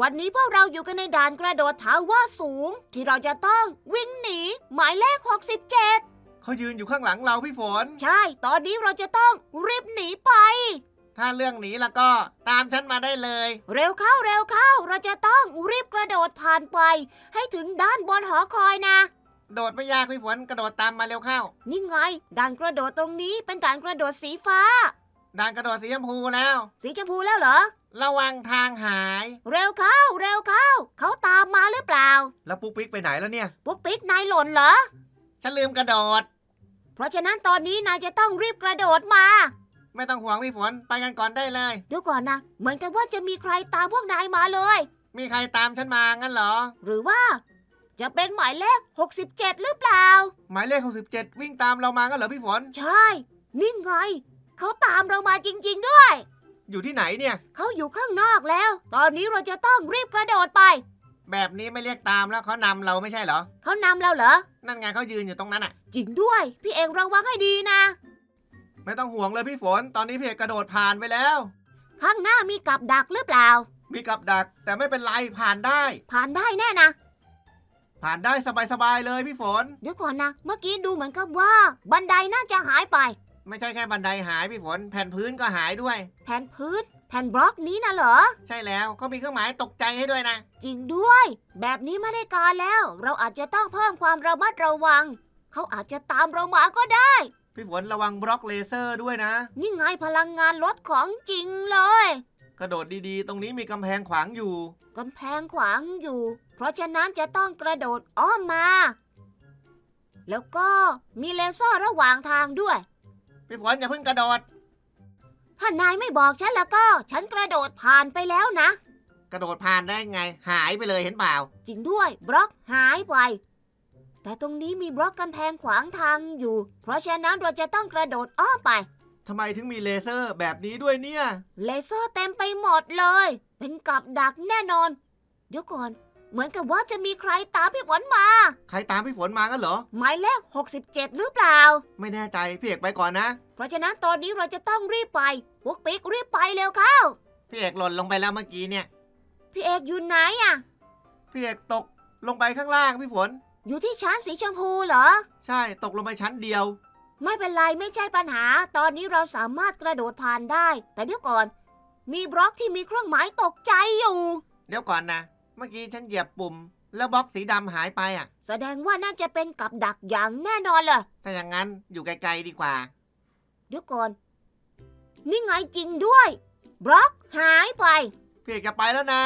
วันนี้พวกเราอยู่กันในด่านกระโดดถาว่าสูง ที่เราจะต้องวิ่งหนี หมายเลข 67 เขายืนอยู่ข้างหลังเราพี่ฝน ใช่ ตอนนี้เราจะต้องรีบหนีไป ถ้าเรื่องหนีแล้วก็ตามฉันมาได้เลย เร็วเข้าเร็วเข้า เราจะต้องรีบกระโดดผ่านไป ให้ถึงด้านบนหอคอยนะ โดดไม่ยากพี่ฝนกระโดดตามมาเร็วเข้านี่ไง ด่านกระโดดตรงนี้เป็นด่านกระโดดสีฟ้า ด่านกระโดดสีชมพูแล้ว สีชมพูแล้วเหรอ ระวังทางหาย เร็วเข้า เร็วเข้า เขาตามมาหรือเปล่า แล้วปุ๊กปิ๊กไปไหนแล้วเนี่ย ปุ๊กปิ๊กนายหล่นเหรอ ฉันลืมกระโดด เพราะฉะนั้นตอนนี้นายจะต้องรีบกระโดดมา ไม่ต้องห่วงพี่ฝนไปกันก่อนได้เลยเดี๋ยวก่อนนะ เหมือนกับว่าจะมีใครตามพวกนายมาเลย มีใครตามฉันมางั้นเหรอ หรือว่า จะเป็นหมายเลข 67 หรือเปล่า หมายเลข67วิ่งตามเรามางั้นเหรอพี่ฝน ใช่ นี่ไง เขาตามเรามาจริง ๆ ด้วย อยู่ที่ไหนเนี่ย เขาอยู่ข้างนอกแล้ว ตอนนี้เราจะต้องรีบกระโดดไป แบบนี้ไม่เรียกตามแล้วเขานำเราไม่ใช่เหรอ เขานำเราเหรอ นั่นไงเขายืนอยู่ตรงนั้นอะ จริงด้วย พี่เอกระวังให้ดีนะ ไม่ต้องห่วงเลยพี่ฝน ตอนนี้พี่เอกกระโดดผ่านไปแล้ว ข้างหน้ามีกับดักหรือเปล่า มีกับดัก แต่ไม่เป็นไรผ่านได้ ผ่านได้แน่นะ ผ่านได้สบายๆเลยพี่ฝน เดี๋ยวก่อนนะ เมื่อกี้ดูเหมือนกับว่า บันไดน่าจะหายไป ไม่ใช่แค่บันไดหายพี่ฝน แผ่นพื้นก็หายด้วย แผ่นพื้น แผ่นบล็อกนี้นะเหรอ ใช่แล้วเขามีเครื่องหมายตกใจให้ด้วยนะ จริงด้วย แบบนี้ไม่ได้การแล้ว เราอาจจะต้องเพิ่มความระมัดระวัง เขาอาจจะตามเรามาก็ได้ พี่ฝนระวังบล็อกเลเซอร์ด้วยนะ นี่ไงพลังงานลดของจริงเลย กระโดดดีๆ ตรงนี้มีกำแพงขวางอยู่ กำแพงขวางอยู่ เพราะฉะนั้นจะต้องกระโดดอ้อมมา แล้วก็มีเลเซอร์ระหว่างทางด้วย พี่ฝนอย่าเพิ่งกระโดด ถ้านายไม่บอกฉันแล้วก็ ฉันกระโดดผ่านไปแล้วนะ กระโดดผ่านได้ไง หายไปเลยเห็นเปล่า จริงด้วยบล็อกหายไป แต่ตรงนี้มีบล็อกกำแพงขวางทางอยู่ เพราะฉะนั้นเราจะต้องกระโดดอ้อมไป ทำไมถึงมีเลเซอร์แบบนี้ด้วยเนี่ย เลเซอร์เต็มไปหมดเลย เป็นกับดักแน่นอน เดี๋ยวก่อน เหมือนกับว่าจะมีใครตามพี่ฝนมา ใครตามพี่ฝนมางั้นเหรอ หมายเลข 67 หรือเปล่า ไม่แน่ใจพี่เอกไปก่อนนะ เพราะฉะนั้นตอนนี้เราจะต้องรีบไปพวกปิ๊กรีบไปเร็วเข้า พี่เอกหล่นลงไปแล้วเมื่อกี้เนี่ย พี่เอกอยู่ไหนอะพี่เอกตกลงไปข้างล่างพี่ฝน อยู่ที่ชั้นสีชมพูเหรอ ใช่ตกลงไปชั้นเดียว ไม่เป็นไรไม่ใช่ปัญหา ตอนนี้เราสามารถกระโดดผ่านได้ แต่เดี๋ยวก่อน มีบล็อกที่มีเครื่องหมายตกใจอยู่ เดี๋ยวก่อนนะ เมื่อกี้ฉันเหยียบปุ่ม แล้วบล็อกสีดำหายไปอะ แสดงว่าน่าจะเป็นกับดักอย่างแน่นอนเลยถ้าอย่างนั้นอยู่ไกลๆดีกว่า เดี๋ยวก่อน นี่ไงจริงด้วย บล็อกหายไปพี่เอกจะไปแล้วนะ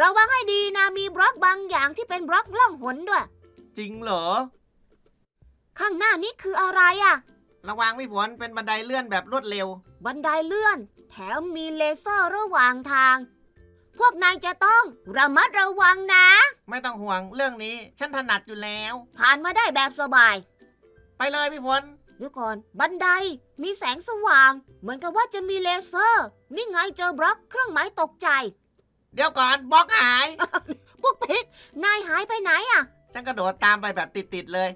ระวังให้ดีนะมีบล็อกบางอย่างที่เป็นบล็อกล่องหนด้วย จริงเหรอ ข้างหน้านี้คืออะไรอะระวังพี่ฝนเป็นบันไดเลื่อนแบบรวดเร็ว บันไดเลื่อน แถมมีเลเซอร์ระหว่างทาง พวกนายจะต้องระมัดระวังนะ ไม่ต้องห่วงเรื่องนี้ ฉันถนัดอยู่แล้ว ผ่านมาได้แบบสบาย ไปเลยพี่ฝนเดี๋ยวก่อน บันไดมีแสงสว่าง เหมือนกับว่าจะมีเลเซอร์ นี่ไงเจอบล็อกเครื่องหมายตกใจ เดี๋ยวก่อนบล็อกหาย พวกพิกนายหายไปไหนอะฉันกระโดดตามไปแบบติดๆเลย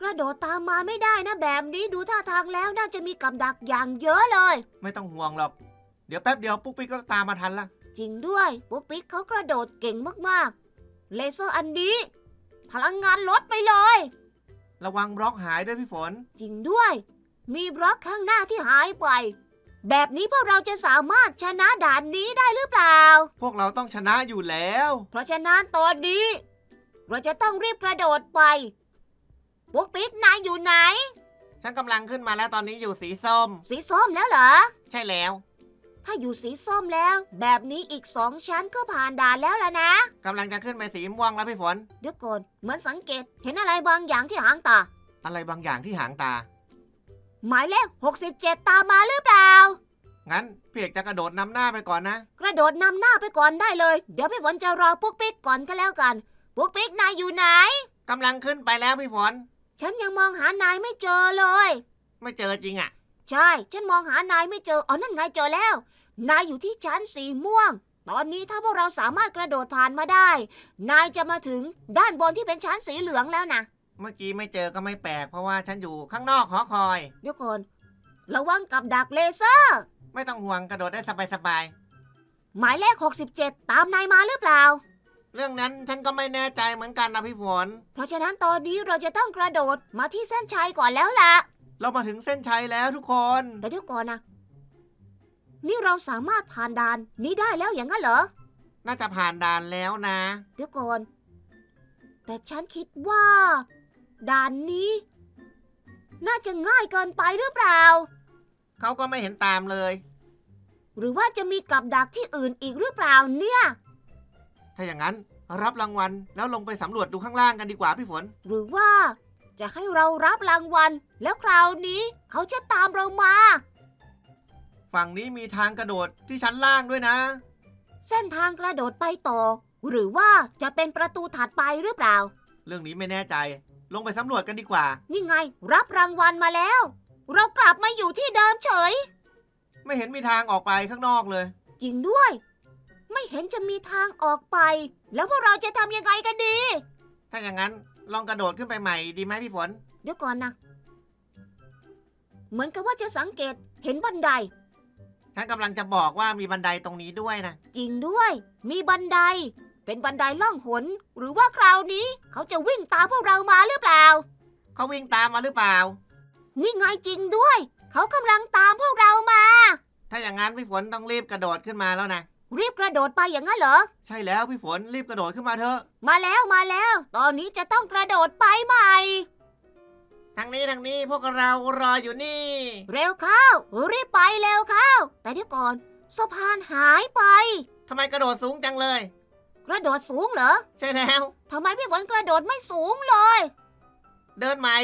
กระโดดตามมาไม่ได้นะแบบนี้ดูท่าทางแล้วน่าจะมีกับดักอย่างเยอะเลย ไม่ต้องห่วงหรอก เดี๋ยวแป๊บเดียวปุ๊กปิ๊กก็ตามมาทันละ จริงด้วยปุ๊กปิ๊กเขากระโดดเก่งมากๆ เลเซอร์อันนี้ พลังงานลดไปเลย ระวังบล็อกหายด้วยพี่ฝน จริงด้วย มีบล็อกข้างหน้าที่หายไป แบบนี้พวกเราจะสามารถชนะด่านนี้ได้หรือเปล่า พวกเราต้องชนะอยู่แล้ว เพราะฉะนั้นตอนนี้ เราจะต้องรีบกระโดดไปปุ๊กปิ๊กนายอยู่ไหน ฉันกำลังขึ้นมาแล้วตอนนี้อยู่สีส้ม สีส้มแล้วเหรอ ใช่แล้ว ถ้าอยู่สีส้มแล้ว แบบนี้อีกสองชั้นก็ผ่านด่านแล้วล่ะนะ กำลังจะขึ้นไปสีม่วงแล้วพี่ฝน เดี๋ยวก่อนเหมือนสังเกตเห็นอะไรบางอย่างที่หางตา อะไรบางอย่างที่หางตา หมายเลข 67 ตามมาหรือเปล่า งั้นพี่เอกจะกระโดดนำหน้าไปก่อนนะ กระโดดนำหน้าไปก่อนได้เลย เดี๋ยวพี่ฝนจะรอปุ๊กปิ๊กก่อนก็แล้วกันปุ๊กปิ๊กนายอยู่ไหน กำลังขึ้นไปแล้วพี่ฝน ฉันยังมองหานายไม่เจอเลย ไม่เจอจริงอะ ใช่ ฉันมองหานายไม่เจอ อ๋อ นั่นไงเจอแล้ว นายอยู่ที่ชั้นสีม่วง ตอนนี้ถ้าพวกเราสามารถกระโดดผ่านมาได้ นายจะมาถึงด้านบนที่เป็นชั้นสีเหลืองแล้วนะ เมื่อกี้ไม่เจอก็ไม่แปลกเพราะว่าฉันอยู่ข้างนอกหอคอย เดี๋ยวก่อนระวังกับดักเลเซอร์ ไม่ต้องห่วงกระโดดได้สบายหมายเลข 67 ตามนายมาหรือเปล่าเรื่องนั้นฉันก็ไม่แน่ใจเหมือนกันนะพี่ฝน เพราะฉะนั้นตอนนี้เราจะต้องกระโดดมาที่เส้นชัยก่อนแล้วล่ะ เรามาถึงเส้นชัยแล้วทุกคน แต่เดี๋ยวก่อนนะ นี่เราสามารถผ่านด่านนี้ได้แล้วอย่างนั้นเหรอ น่าจะผ่านด่านแล้วนะ เดี๋ยวก่อน แต่ฉันคิดว่าด่านนี้ น่าจะง่ายเกินไปหรือเปล่า เขาก็ไม่เห็นตามเลย หรือว่าจะมีกับดักที่อื่นอีกหรือเปล่าเนี่ย ถ้าอย่างนั้นรับรางวัลแล้วลงไปสำรวจดูข้างล่างกันดีกว่าพี่ฝน หรือว่า จะให้เรารับรางวัล แล้วคราวนี้เขาจะตามเรามา ฝั่งนี้มีทางกระโดดที่ชั้นล่างด้วยนะ เส้นทางกระโดดไปต่อ หรือว่าจะเป็นประตูถัดไปหรือเปล่า เรื่องนี้ไม่แน่ใจ ลงไปสำรวจกันดีกว่า นี่ไง รับรางวัลมาแล้ว เรากลับมาอยู่ที่เดิมเฉย ไม่เห็นมีทางออกไปข้างนอกเลย จริงด้วย ไม่เห็นจะมีทางออกไป แล้วพวกเราจะทำยังไงกันดี ถ้าอย่างนั้น ลองกระโดดขึ้นไปใหม่ดีไหมพี่ฝน เดี๋ยวก่อนนะ เหมือนกับว่าจะสังเกตเห็นบันได ฉันกำลังจะบอกว่ามีบันไดตรงนี้ด้วยนะ จริงด้วย มีบันได เป็นบันไดล่องหน หรือว่าคราวนี้ เขาจะวิ่งตามพวกเรามาหรือเปล่า เขาวิ่งตามมาหรือเปล่า นี่ไงจริงด้วย เขากำลังตามพวกเรามา ถ้าอย่างนั้นพี่ฝนต้องรีบกระโดดขึ้นมาแล้วนะ รีบกระโดดไปอย่างนั้นเหรอ ใช่แล้วพี่ฝนรีบกระโดดขึ้นมาเถอะ มาแล้วมาแล้ว ตอนนี้จะต้องกระโดดไปใหม่ ทางนี้ทางนี้พวกเรารออยู่นี่ เร็วเข้า รีบไปเร็วเข้า แต่เดี๋ยวก่อนสะพานหายไป ทำไมกระโดดสูงจังเลย กระโดดสูงเหรอใช่แล้ว ทำไมพี่ฝนกระโดดไม่สูงเลย เดินใหม่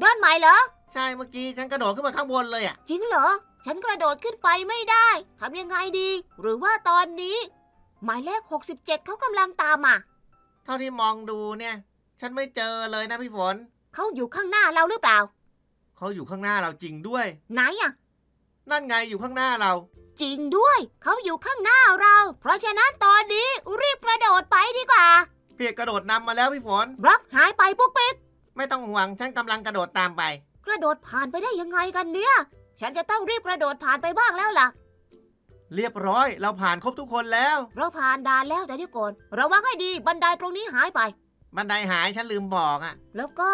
เดินใหม่เหรอ ใช่เมื่อกี้ฉันกระโดดขึ้นมาข้างบนเลยอะ จริงเหรอ ฉันกระโดดขึ้นไปไม่ได้ทำยังไงดี หรือว่าตอนนี้ หมายเลข 67 เขากำลังตามมาเท่าที่มองดูเนี่ย ฉันไม่เจอเลยนะพี่ฝน เขาอยู่ข้างหน้าเราหรือเปล่า เขาอยู่ข้างหน้าเราจริงด้วย ไหนอะนั่นไงอยู่ข้างหน้าเรา จริงด้วย เขาอยู่ข้างหน้าเรา เพราะฉะนั้นตอนนี้รีบกระโดดไปดีกว่าพี่เอกกระโดดนำมาแล้วพี่ฝน บล็อกหายไปปุ๊กปิ๊กไม่ต้องห่วงฉันกำลังกระโดดตามไป กระโดดผ่านไปได้ยังไงกันเนี่ย ฉันจะต้องรีบกระโดดผ่านไปบ้างแล้วล่ะ เรียบร้อย เราผ่านครบทุกคนแล้ว เราผ่านด่านแล้วแต่เดี๋ยวก่อนระวังให้ดีบันไดตรงนี้หายไป บันไดหายฉันลืมบอกอะ แล้วก็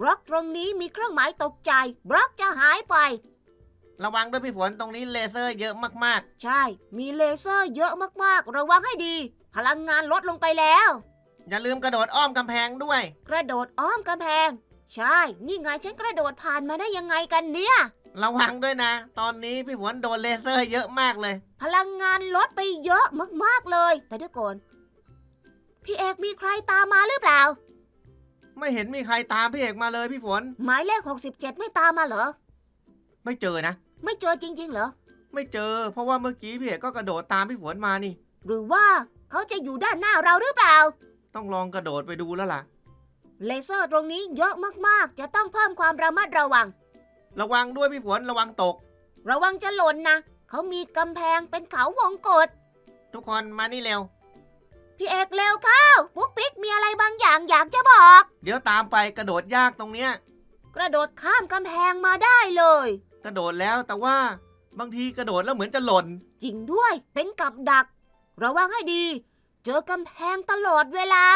บล็อกตรงนี้มีเครื่องหมายตกใจ บล็อกจะหายไป ระวังด้วยพี่ฝนตรงนี้เลเซอร์เยอะมากใช่ มีเลเซอร์เยอะมากๆ ระวังให้ดี พลังงานลดลงไปแล้ว ๆ อย่าลืมกระโดดอ้อมกำแพงด้วย กระโดดอ้อมกำแพง ใช่ นี่ไงฉันกระโดดผ่านมาได้ยังไงกันเนี่ย ระวังด้วยนะ ตอนนี้พี่ฝนโดนเลเซอร์เยอะมากเลย พลังงานลดไปเยอะมากๆเลย แต่เดี๋ยวก่อนพี่เอกมีใครตามมาหรือเปล่า ไม่เห็นมีใครตามพี่เอกมาเลยพี่ฝน หมายเลข 67 ไม่ตามมาเหรอ ไม่เจอนะ ไม่เจอจริง ๆ เหรอ ไม่เจอ เพราะว่าเมื่อกี้พี่เอกก็กระโดดตามพี่ฝนมานี่ หรือว่าเขาจะอยู่ด้านหน้าเราหรือเปล่า ต้องลองกระโดดไปดูแล้วล่ะ เลเซอร์ตรงนี้เยอะมากๆ จะต้องเพิ่มความระมัดระวัง ระวังด้วยพี่ฝนระวังตก ระวังจะหล่นนะ เขามีกำแพงเป็นเขาวงกตทุกคนมานี่เร็ว พี่เอกเร็วเข้าปุ๊กปิ๊กมีอะไรบางอย่างอยากจะบอก เดี๋ยวตามไปกระโดดยากตรงเนี้ย กระโดดข้ามกำแพงมาได้เลย กระโดดแล้วแต่ว่าบางทีกระโดดแล้วเหมือนจะหล่น จริงด้วยเป็นกับดัก ระวังให้ดี เจอกำแพงตลอดเวลา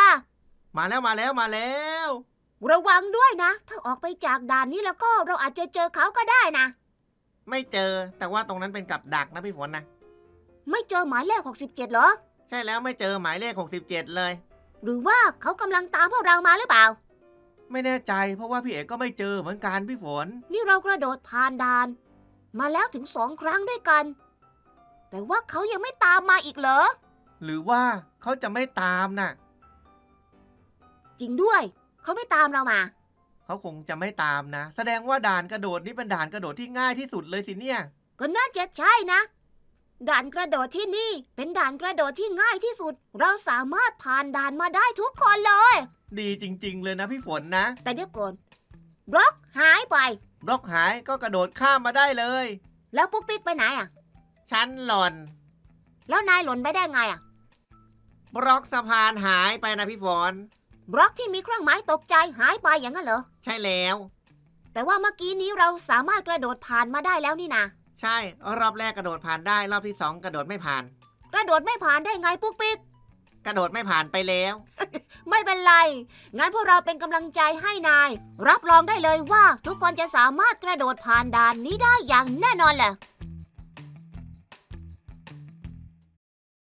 มาแล้วมาแล้วมาแล้ว ระวังด้วยนะ ถ้าออกไปจากด่านนี้แล้วก็เราอาจจะเจอเขาก็ได้นะ ไม่เจอแต่ว่าตรงนั้นเป็นกับดักนะพี่ฝนนะ ไม่เจอหมายเลข67เหรอ ใช่แล้วไม่เจอหมายเลข 67 เลย หรือว่าเขากำลังตามพวกเรามาหรือเปล่า ไม่แน่ใจเพราะว่าพี่เอกก็ไม่เจอเหมือนกันพี่ฝน นี่เรากระโดดผ่านด่าน มาแล้วถึงสองครั้งด้วยกัน แต่ว่าเขายังไม่ตามมาอีกเหรอ หรือว่าเขาจะไม่ตามน่ะ จริงด้วย เขาไม่ตามเรามา เขาคงจะไม่ตามนะ แสดงว่าด่านกระโดดนี่เป็นด่านกระโดดที่ง่ายที่สุดเลยสิเนี่ยก็น่าจะใช่นะ ด่านกระโดดที่นี่ เป็นด่านกระโดดที่ง่ายที่สุด เราสามารถผ่านด่านมาได้ทุกคนเลย ดีจริง ๆ เลยนะพี่ฝนนะแต่เดี๋ยวก่อนบล็อกหายไป บล็อกหายก็กระโดดข้ามมาได้เลย แล้วปุ๊กปิ๊กไปไหนอะ ชั้นหล่นแล้วนายหล่นไปได้ไงอะ บล็อกสะพานหายไปนะพี่ฝน บล็อกที่มีเครื่องหมายตกใจหายไปอย่างนั้นเหรอ ใช่แล้ว แต่ว่าเมื่อกี้นี้เราสามารถกระโดดผ่านมาได้แล้วนี่นะใช่ รอบแรกกระโดดผ่านได้ รอบที่สองกระโดดไม่ผ่าน กระโดดไม่ผ่านได้ไงปุ๊กปิ๊ก กระโดดไม่ผ่านไปแล้ว ไม่เป็นไร งั้นพวกเราเป็นกำลังใจให้นาย รับรองได้เลยว่าทุกคนจะสามารถกระโดดผ่านด่านนี้ได้อย่างแน่นอนแหละ